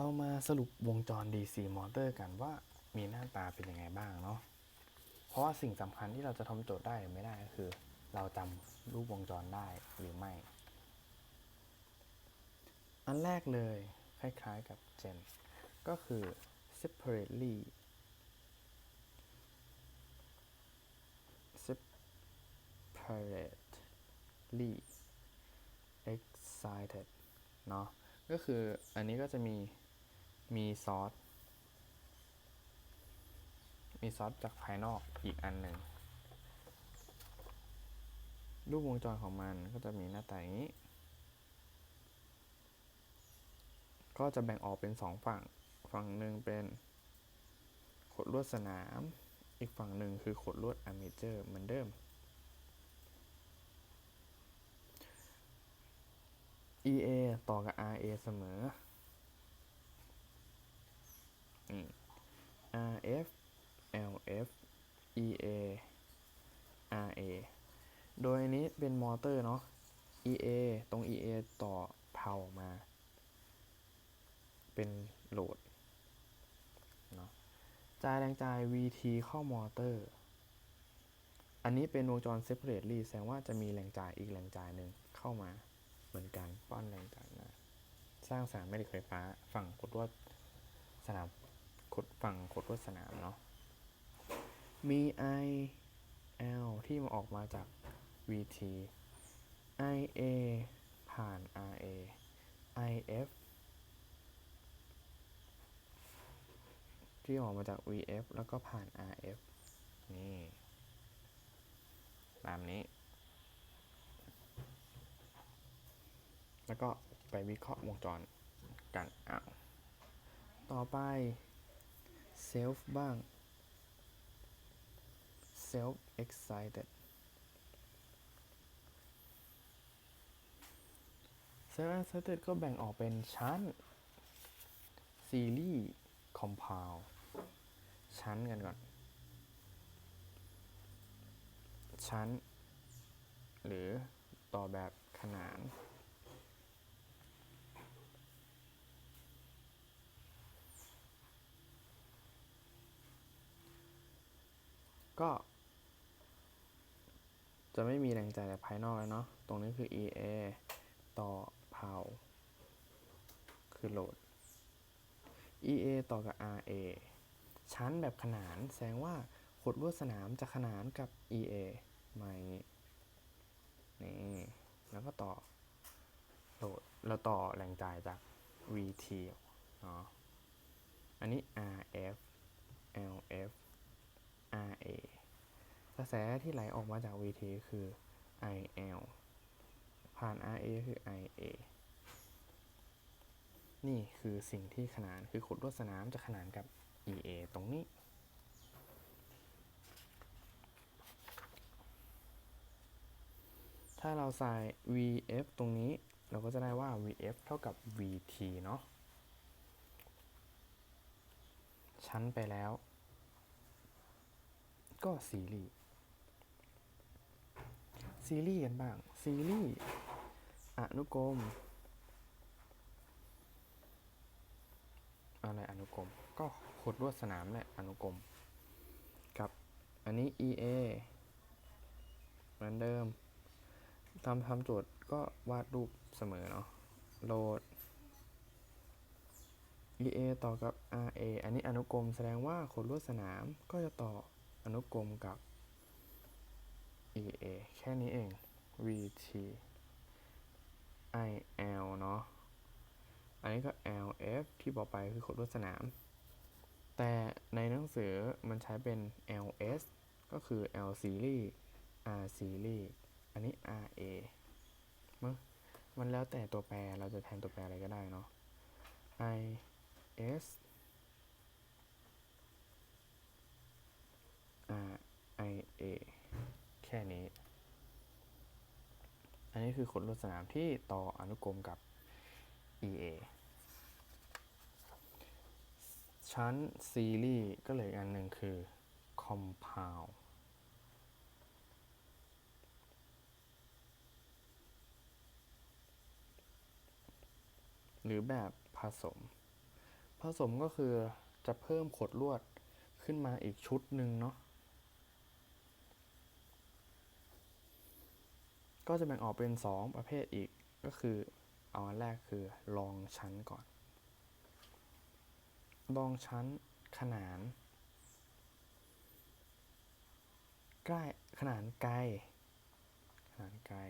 เรามาสรุปวงจร DC มอเตอร์กันว่ามีหน้าตาเป็นยังไงบ้างเนาะ เพราะว่าสิ่งสำคัญที่เราจะทำโจทย์ได้หรือไม่ได้ก็คือ เราจำรูปวงจรได้หรือไม่ อันแรกเลย คล้ายๆกับ Gen ก็คือ separately separately excited เนาะก็คืออันนี้ก็จะมี มีซอส มีซอสจากภายนอกอีกอันหนึ่ง รูปวงจรของมันก็จะมีหน้าตาอย่างนี้ ก็จะแบ่งออกเป็นสองฝั่ง ฝั่งหนึ่งเป็นขดลวดสนาม อีกฝั่งหนึ่งคือขดลวดอะมิเจอร์เหมือนเดิม EA ต่อกับ RA เสมอนี่ RF LF EA RA โดยอันนี้เป็นมอเตอร์เนาะ EA ตรง EA ต่อเพาออกมา เป็นโหลดเนาะจ่ายแรงจ่าย VT เข้ามอเตอร์ อันนี้เป็นวงจร separately แสดงว่าจะมีแรงจ่ายอีกแรงจ่ายหนึ่งเข้ามาเหมือนกันป้อนแรงจ่ายมาสร้างสามแม่เหล็กไฟฟ้าฝั่งกดลวดสนาม ดฝั่งกดลวดสนามเนาะ มี I L ที่มาออกมาจาก VT I A ผ่าน R A I F ที่ออกมาจาก VF แล้วก็ผ่าน RF นี่ ตามนี้ แล้วก็ไปวิเคราะห์วงจรกันอะต่อไป self บ้าง self excited self excited ก็แบ่งออกเป็นชั้น ซีรีส์ compound ชั้นกันก่อน ชั้น หรือต่อแบบขนาน ก็ จะไม่มีแรงจ่ายจากภายนอกแล้วเนาะ ตรงนี้คือ EA ต่อเผาคือโหลด EA ต่อกับ RA ชั้นแบบขนานแสดงว่าขดลวดสนามจะขนานกับ EA มาอย่างนี้ นี่ แล้วก็ต่อโหลดแล้วต่อแรงจ่ายจาก VT เนาะ อันนี้ RF LF RA กระแสที่ไหลออกมาจาก VT คือ IL ผ่าน RA คือ IA นี่คือสิ่งที่ขนานคือขุดลวดสนามจะขนานกับ EA ตรงนี้ ถ้าเราใส่ VF ตรงนี้เราก็จะได้ว่า VF เท่ากับ VT เนาะชั้นไปแล้ว ก็ซีรีส์ซีรีส์กันบ้าง ซีรีส์อนุกรมอะไรอนุกรม ก็ขดลวดสนามแหละอนุกรมกับอันนี้ EA เหมือนเดิมทำทำโจทย์ก็วาดรูปเสมอเนาะโหลด EA ต่อกับ RA อันนี้อนุกรมแสดงว่าขดลวดสนามก็จะต่อ อนุกรมกับ EA แค่นี้เอง VT IL เนาะ อันนี้ก็ LF ที่บอกไปคือขดลวดสนาม แต่ในหนังสือมันใช้เป็น LS ก็คือ L series R series อันนี้ RA มั้งมันแล้วแต่ตัวแปรเราจะแทนตัวแปรอะไรก็ได้เนาะ IS R IA แค่นี้ อันนี้คือขดลวดสนามที่ต่ออนุกรมกับ EA ชั้นซีรีส์ก็เลยอันหนึ่งคือ compound หรือแบบผสม ผสมก็คือจะเพิ่มขดลวดขึ้นมาอีกชุดหนึ่งเนาะ ก็จะแบ่งออกเป็น 2 ประเภทอีกก็คือเอาอันแรกคือรองชั้นก่อนรองชั้นขนานใกล้ขนานไกลขนานไกล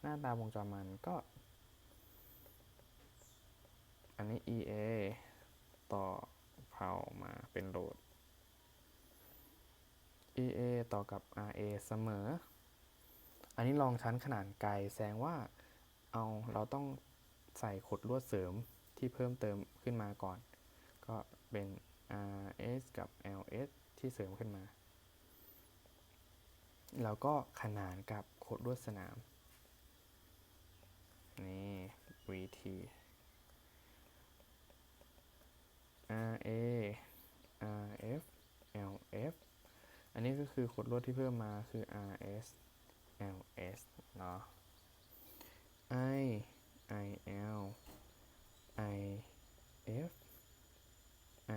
หน้าตาวงจรมันก็ อันนี้ EA ต่อเผามาเป็นโหลด EA ต่อกับ RA เสมอ อันนี้ลองชั้นขนาดไกลแสดงว่าเอาเราต้องใส่ขดลวดเสริมที่เพิ่มเติมขึ้นมาก่อน ก็เป็น RS กับ LS ที่เสริมขึ้นมา แล้วก็ขนานกับขดลวดสนาม นี่ VT RA RF LF อันนี้ก็คือขดลวดที่เพิ่มมาคือ RS LS เนาะ I IL IF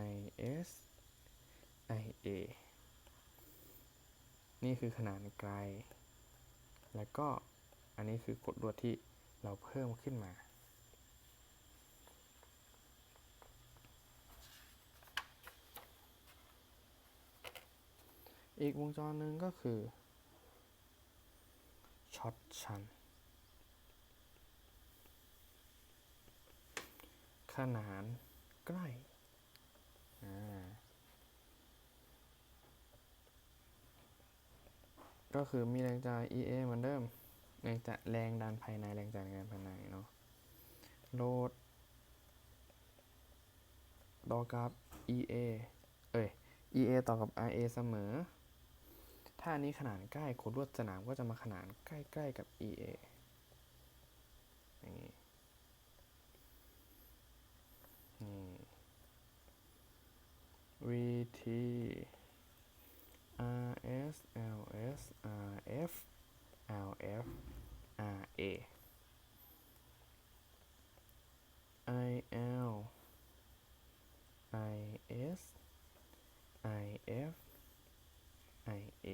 IS IA นี่คือขนาดไกล แล้วก็อันนี้คือกดลวดที่เราเพิ่มขึ้นมา อีกวงจรหนึ่งก็คือ ช็อตชัน ขนานใกล้ก็คือมีแรงจ่าย EA เหมือนเดิม แรงจะแรงดันภายในแรงจ่ายแรงดันภายในเนาะ โหลดต่อกับ EA เอ้ย EA ต่อกับ RA เสมอ ถ้านี้ขนาดใกล้ขดลวดสนามก็จะมาขนานใกล้ๆกับ EA อย่างนี้นี่ VT RS LS RF LF RA IL IS IF IA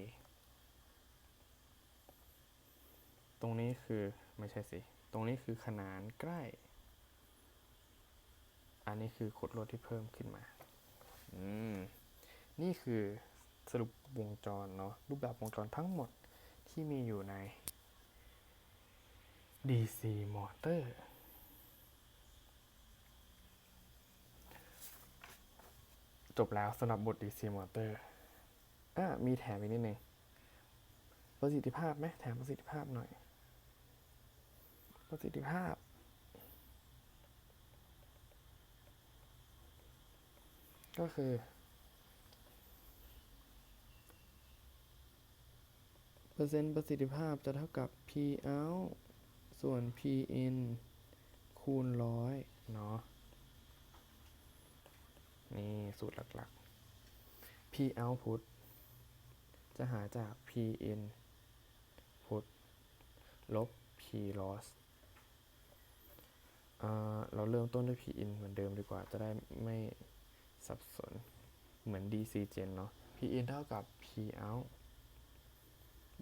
ต รงนี้คือไม่ใช่สิ ตรงนี้คือขนานใกล้ อันนี้คือขดลวดที่เพิ่มขึ้นมา อืม นี่คือสรุปวงจรเนาะรูปแบบวงจรทั้งหมดที่มีอยู่ใน DC motor จบแล้วสำหรับบท DC motor อะมีแถมอีกนิดนึงประสิทธิภาพไหมแถมประสิทธิภาพหน่อย ประสิทธิภาพ ก็คือเปอร์เซ็นต์ประสิทธิภาพจะเท่ากับ P out ส่วน P in คูณร้อยเนาะนี่สูตรหลักๆ P output จะหาจาก P in put ลบ P loss เราเริ่มต้นด้วย P in เหมือนเดิมดีกว่า จะได้ไม่สับสน เหมือน DC gen เนาะ P in เท่ากับ P out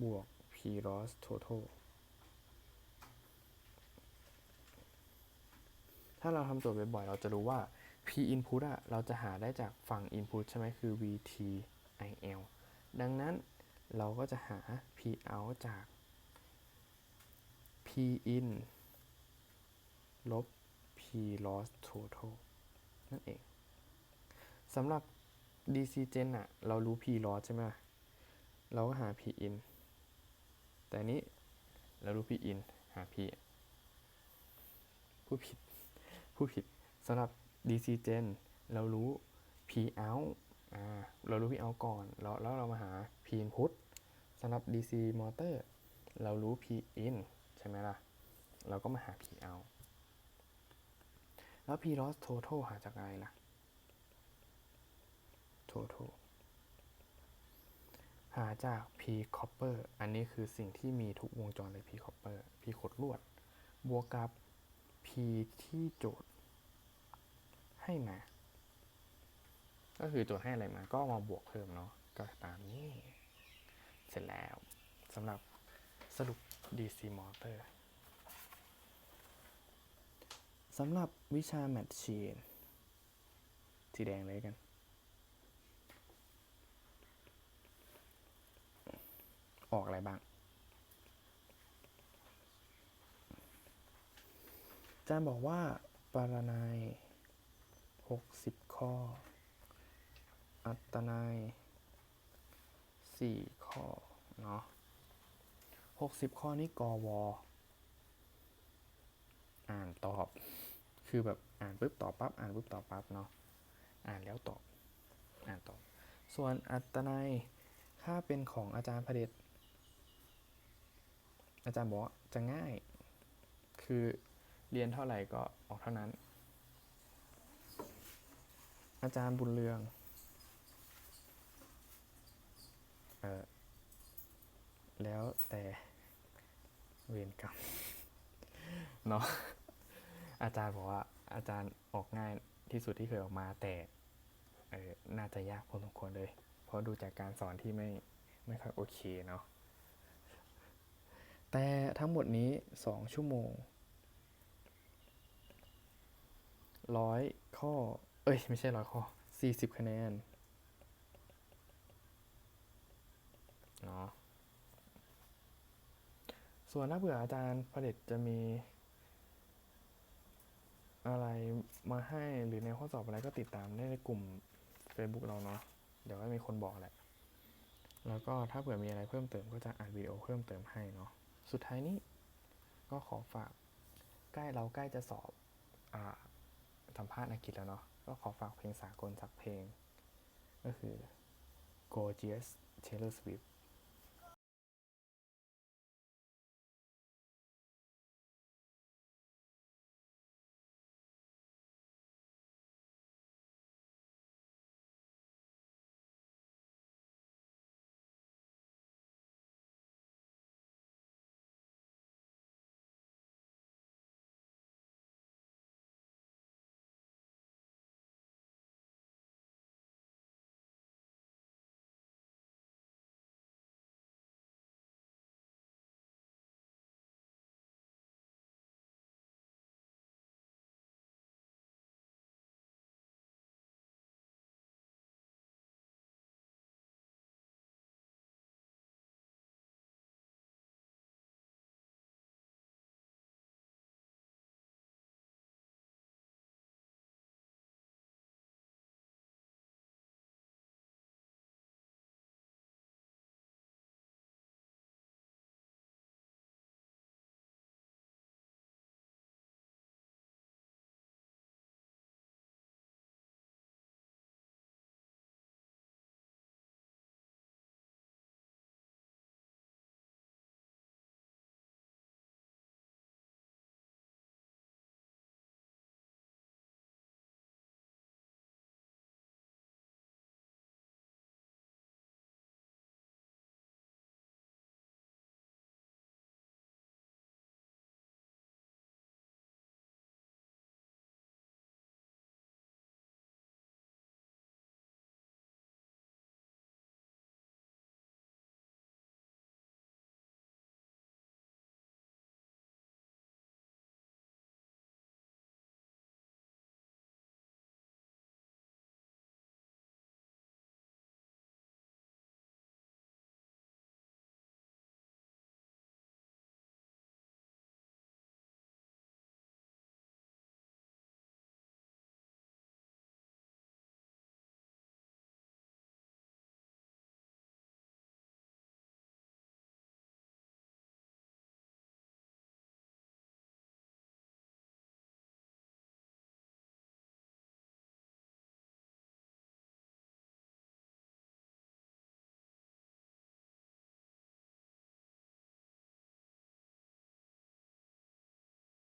บวก P loss total ถ้าเราทำโจทย์บ่อยๆ เราจะรู้ว่า P input อะเราจะหาได้จากฝั่ง input ใช่ไหมคือ VT IL ดังนั้นเราก็จะหา P out จาก P in ลบ P loss total นั่นเองสำหรับ DC gen อะเรารู้ P loss ใช่ไหมเราก็หา P in แต่นี้เรารู้ P in หา P ผู้ผิด ผู้ผิดสำหรับ DC gen เรารู้ P out อ่าเรารู้ P out ก่อน แล้วแล้วเรามาหา P input สำหรับ DC motor เรารู้ P in ใช่ไหมล่ะ เราก็มาหา P out แล้ว P loss total หาจากอะไรล่ะ total หาจาก P copper อันนี้คือสิ่งที่มีทุกวงจรเลย P copper P ขดลวด บวกกับ P ที่โจทย์ให้มา ก็คือโจทย์ให้อะไรมา ก็มาบวกเพิ่มเนาะ ก็ตามนี้ เสร็จแล้วสำหรับสรุป DC Motor สำหรับวิชา Machine สีแดงเลยกัน ออกอะไรบ้าง อาจารย์บอกว่าปรนัยหกสิบข้อ อัตนัยสี่ข้อ เนาะหกสิบข้อนี่กอวอ่านตอบ คือแบบอ่านปุ๊บตอบปั๊บอ่านปุ๊บตอบปั๊บเนาะอ่านแล้วตอบอ่านตอบ ส่วนอัตนัยถ้าเป็นของอาจารย์พระเดชอาจารย์บอกว่าจะง่าย คือเรียนเท่าไหร่ก็ออกเท่านั้น อาจารย์บุญเรืองเออแล้วแต่เวรกรรมเนาะ อาจารย์บอกว่าอาจารย์ออกง่ายที่สุดที่เคยออกมาแต่เออน่าจะยากพอสมควรเลย เพราะดูจากการสอนที่ไม่ไม่ค่อยโอเคเนาะแต่ทั้งหมดนี้สองชั่วโมงร้อยข้อ เอ้ย ไม่ใช่ร้อยข้อสี่สิบคะแนนเนาะส่วนถ้าเผื่ออาจารย์ผลิตจะมี อะไรมาให้หรือในข้อสอบอะไรก็ติดตามได้ในกลุ่ม Facebook เราเนาะเดี๋ยวก็มีคนบอกแหละ แล้วก็ถ้าเผื่อมีอะไรเพิ่มเติมก็จะอัดวิดีโอเพิ่มเติมให้เนาะสุดท้ายนี้ก็ขอฝากใกล้เราใกล้จะสอบอสัมภาษณ์อังกฤษแล้วเนาะก็ขอฝากเพลงสากลสักเพลง ก็คือ Gorgeous Taylor Swift